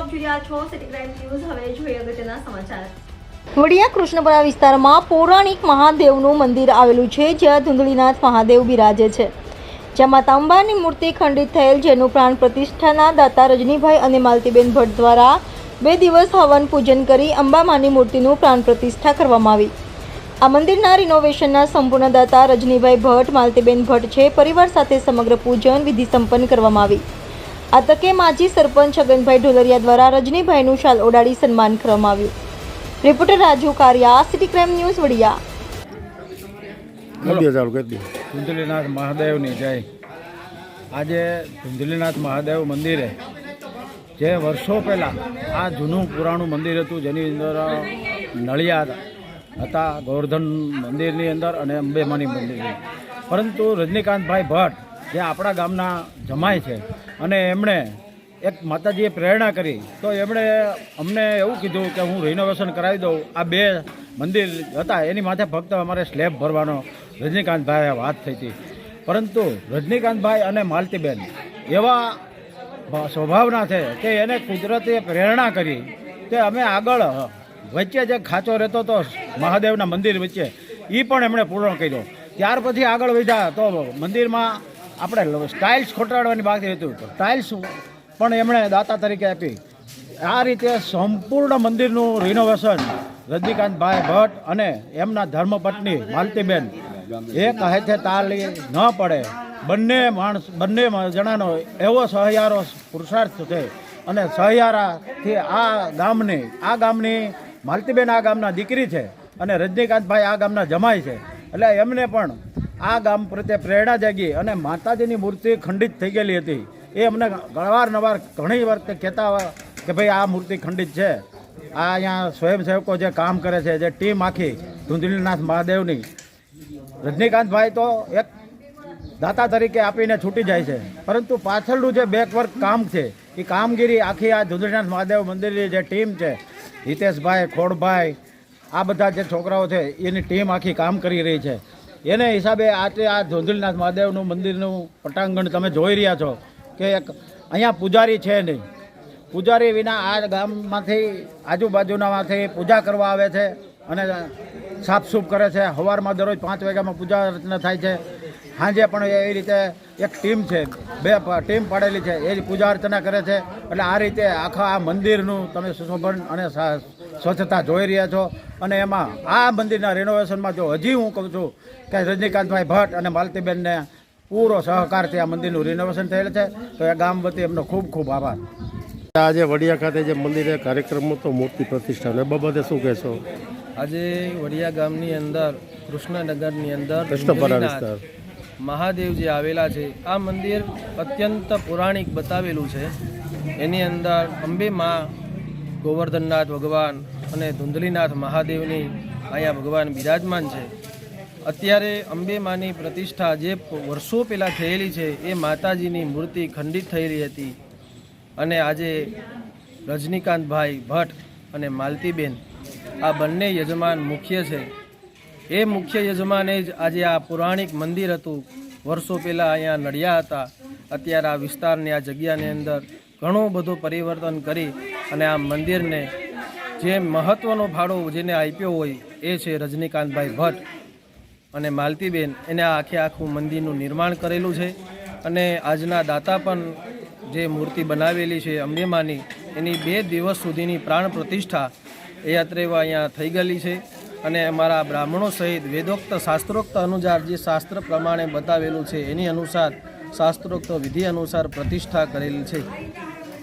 આપ જોઈ રહ્યા છો સિટી ક્રાઇમ ન્યૂઝ હવે જોઈએ અગત્યના સમાચાર. વડિયા કૃષ્ણપરા વિસ્તારમાં પૌરાણિક મહાદેવનું મંદિર આવેલું છે, જ્યાં ધુંધળીનાથ મહાદેવ બિરાજે છે. જેમાં માતા અંબાની મૂર્તિ ખંડિત થયેલ, જેનું પ્રાણ પ્રતિષ્ઠાના દાતા રજનીભાઈ અને માલતીબેન ભટ્ટ દ્વારા બે દિવસ હવન પૂજન કરી અંબામાની મૂર્તિનું પ્રાણ પ્રતિષ્ઠા કરવામાં આવી. આ મંદિરના રિનોવેશનના સંપૂર્ણ દાતા રજનીભાઈ ભટ્ટ, માલતીબેન ભટ્ટ છે. પરિવાર સાથે સમગ્ર પૂજન વિધિ સંપન્ન કરવામાં આવી. આ તકે માજી સરપંચ છગનભાઈ ઢોલરિયા દ્વારા રજનીભાઈનું શાલ ઓડાડી સન્માન કરવામાં આવ્યું. Reporter Raju Kariya city crime news Vadia. Dhundhlinath મહાદેવની જય. આજે ધુંધલીનાથ મહાદેવ મંદિરે જે વર્ષો પહેલાં આ જૂનું પુરાણું મંદિર હતું જેની અંદર નળિયા હતા ગોવર્ધન મંદિરની અંદર અને અંબેમાની મંદિરની પરંતુ રજનીકાંતભાઈ ભટ્ટ જે આપણા ગામના જમાય છે. અને એમણે એક માતાજીએ પ્રેરણા કરી. તો એમણે અમને એવું કીધું કે હું રિનોવેશન કરાવી દઉં. આ બે મંદિર હતા, એની માથે ફક્ત અમારે સ્લેબ ભરવાનો રજનીકાંતભાઈએ વાત થઈ હતી. પરંતુ રજનીકાંતભાઈ અને માલતીબેન એવા સ્વભાવના છે કે એને કુદરતે પ્રેરણા કરી કે અમે આગળ વચ્ચે જે ખાંચો રહેતો હતો મહાદેવના મંદિર વચ્ચે એ પણ એમણે પૂર્ણ કર્યો. ત્યાર પછી આગળ વધ્યા તો મંદિરમાં આપણે સ્ટાઇલ્સ ખોટાડવાની બાકી હતું તો ટાઇલ્સ પણ એમણે દાતા તરીકે આપી. આ રીતે સંપૂર્ણ મંદિરનું રિનોવેશન રજનીકાંતભાઈ ભટ્ટ અને એમના ધર્મપત્ની માલતીબેન એક હેથે તાળી ન પડે. બંને માણસ, બંને જણાનો એવો સહયારો પુરુષાર્થ છે અને સહયારાથી આ ગામની આ ગામની, માલતીબેન આ ગામના દીકરી છે અને રજનીકાંતભાઈ આ ગામના જમાય છે. એટલે એમને પણ આ ગામ પ્રત્યે પ્રેરણા જાગી અને માતાજીની મૂર્તિ ખંડિત થઈ ગયેલી હતી. એ અમને અવારનવાર ઘણી વખતે કહેતા કે ભાઈ, આ મૂર્તિ ખંડિત છે. આ અહીંયા સ્વયંસેવકો જે કામ કરે છે, જે ટીમ આખી ધુંધલીનાથ મહાદેવની. રજનીકાંતભાઈ તો એક દાતા તરીકે આપીને છૂટી જાય છે. પરંતુ પાછળનું જે બેકવર્ક કામ છે, એ કામગીરી આખી આ ધુંધળીનાથ મહાદેવ મંદિરની જે ટીમ છે, હિતેશભાઈ, ખોડભાઈ, આ બધા જે છોકરાઓ છે, એની ટીમ આખી કામ કરી રહી છે. એને હિસાબે આજે આ ધુંધળીનાથ મહાદેવનું મંદિરનું પટાંગણ તમે જોઈ રહ્યા છો કે એક અહીંયા પૂજારી છે નહીં. પૂજારી વિના આ ગામમાંથી આજુબાજુનામાંથી પૂજા કરવા આવે છે અને સાફસૂફ કરે છે. સવારમાં દરરોજ પાંચ વાગ્યામાં પૂજા અર્ચના થાય છે. સાંજે પણ એ રીતે એક ટીમ છે. બે ટીમ પાડેલી છે. એ પૂજા અર્ચના કરે છે. એટલે આ રીતે આખા આ મંદિરનું તમે સુશોભન અને સ્વચ્છતા જોઈ રહ્યા છો. અને એમાં આ મંદિરના રિનોવેશનમાં જો હજી હું કહું છું કે રજનીકાંતભાઈ ભટ્ટ અને માલતીબેનને પૂરો સહકારથી આ મંદિરનું રિનોવેશન થયેલ છે. તો એ ગામ વતી એમનો ખૂબ ખૂબ આભાર. આજે વડિયા ખાતે જે મંદિરે કાર્યક્રમ હતો મૂર્તિ પ્રતિષ્ઠાનો એ બાબતે શું કહેશો? આજે વડિયા ગામની અંદર કૃષ્ણનગરની અંદર કૃષ્ણપરા વિસ્તાર મહાદેવ જે આવેલા છે. આ મંદિર અત્યંત પૌરાણિક બતાવેલું છે. એની અંદર અંબે માં ગોવર્ધનનાથ ભગવાન અને ધુંધલીનાથ મહાદેવની અહીંયા ભગવાન બિરાજમાન છે. અત્યારે અંબે માની પ્રતિષ્ઠા જે વર્ષો પહેલાં થયેલી છે, એ માતાજીની મૂર્તિ ખંડિત થયેલી હતી. અને આજે રજનીકાંતભાઈ ભટ્ટ અને માલતીબેન આ બંને યજમાન મુખ્ય છે. એ મુખ્ય યજમાને જ આજે આ પૌરાણિક મંદિર હતું. વર્ષો પહેલાં અહીંયા નડિયા હતા. અત્યારે આ વિસ્તારની આ જગ્યાની અંદર ઘણું બધું પરિવર્તન કરી અને આ મંદિરને જે મહત્ત્વનો ફાળો જેને આપ્યો હોય એ છે રજનીકાંતભાઈ ભટ્ટ. અને માલતીબેન, એને આખે આખું મંદિરનું નિર્માણ કરેલું છે. અને આજના દાતા પણ જે મૂર્તિ બનાવેલી છે અંબેમાની એની બે દિવસ સુધીની પ્રાણ પ્રતિષ્ઠા એ અત્રેવા અહીંયા થઈ ગયેલી છે. અને અમારા બ્રાહ્મણો સહિત વેદોક્ત શાસ્ત્રોક્ત અનુસાર જે શાસ્ત્ર પ્રમાણે બતાવેલું છે એની અનુસાર શાસ્ત્રોક્ત વિધિ અનુસાર પ્રતિષ્ઠા કરેલી છે.